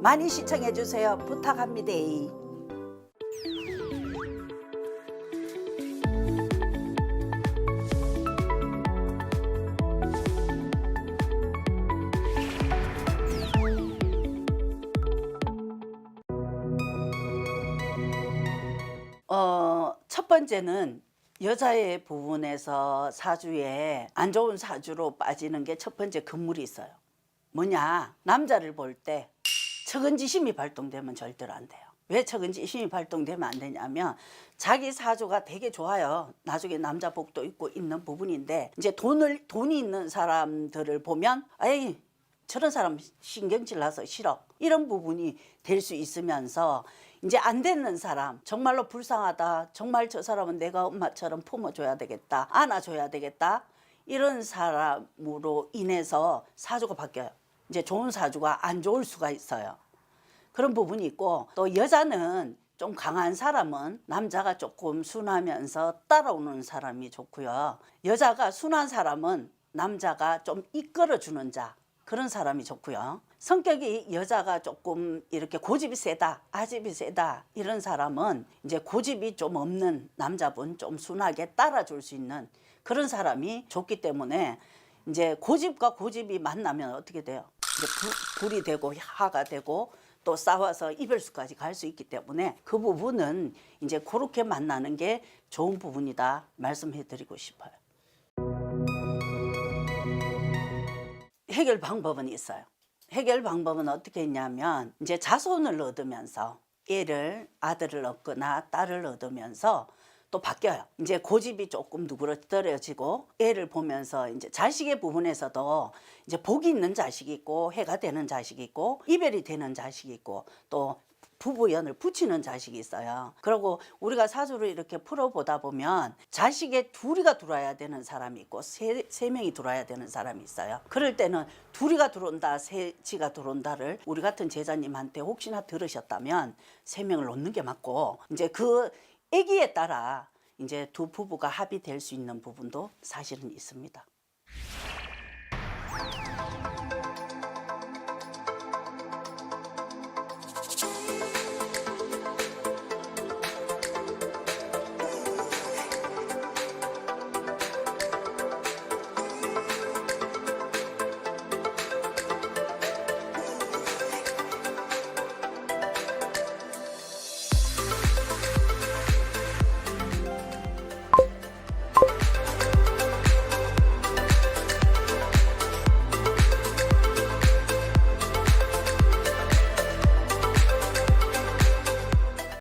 많이 시청해 주세요. 부탁합니다. 어, 첫 번째는 여자의 부분에서 사주에 안 좋은 사주로 빠지는 게 첫 번째 금물이 있어요. 뭐냐? 남자를 볼 때 척은지심이 발동되면 절대로 안 돼요. 왜 척은지심이 발동되면 안 되냐면 자기 사주가 되게 좋아요. 나중에 남자 복도 있고 있는 부분인데 이제 돈을 돈이 있는 사람들을 보면 아이 저런 사람 신경질 나서 싫어. 이런 부분이 될 수 있으면서 이제 안 되는 사람, 정말로 불쌍하다. 정말 저 사람은 내가 엄마처럼 품어줘야 되겠다. 안아줘야 되겠다. 이런 사람으로 인해서 사주가 바뀌어요. 이제 좋은 사주가 안 좋을 수가 있어요. 그런 부분이 있고 또 여자는 좀 강한 사람은 남자가 조금 순하면서 따라오는 사람이 좋고요. 여자가 순한 사람은 남자가 좀 이끌어주는 자 그런 사람이 좋고요. 성격이 여자가 조금 이렇게 고집이 세다, 아집이 세다 이런 사람은 이제 고집이 좀 없는 남자분 좀 순하게 따라줄 수 있는 그런 사람이 좋기 때문에 이제 고집과 고집이 만나면 어떻게 돼요? 불이 되고 화가 되고 또 싸워서 이별수까지 갈 수 있기 때문에 그 부분은 이제 그렇게 만나는 게 좋은 부분이다 말씀해 드리고 싶어요. 해결 방법은 있어요. 해결 방법은 어떻게 했냐면 이제 자손을 얻으면서 애를 아들을 얻거나 딸을 얻으면서 또 바뀌어요. 이제 고집이 조금 누그러뜨려지고 애를 보면서 이제 자식의 부분에서도 이제 복이 있는 자식이 있고 해가 되는 자식이 있고 이별이 되는 자식이 있고 또 부부연을 붙이는 자식이 있어요. 그리고 우리가 사주를 이렇게 풀어보다 보면 자식에 둘이가 들어와야 되는 사람이 있고 세, 세 명이 들어와야 되는 사람이 있어요. 그럴 때는 둘이가 들어온다, 세지가 들어온다를 우리 같은 제자님한테 혹시나 들으셨다면 세 명을 놓는 게 맞고 이제 그 애기에 따라 이제 두 부부가 합의될 수 있는 부분도 사실은 있습니다.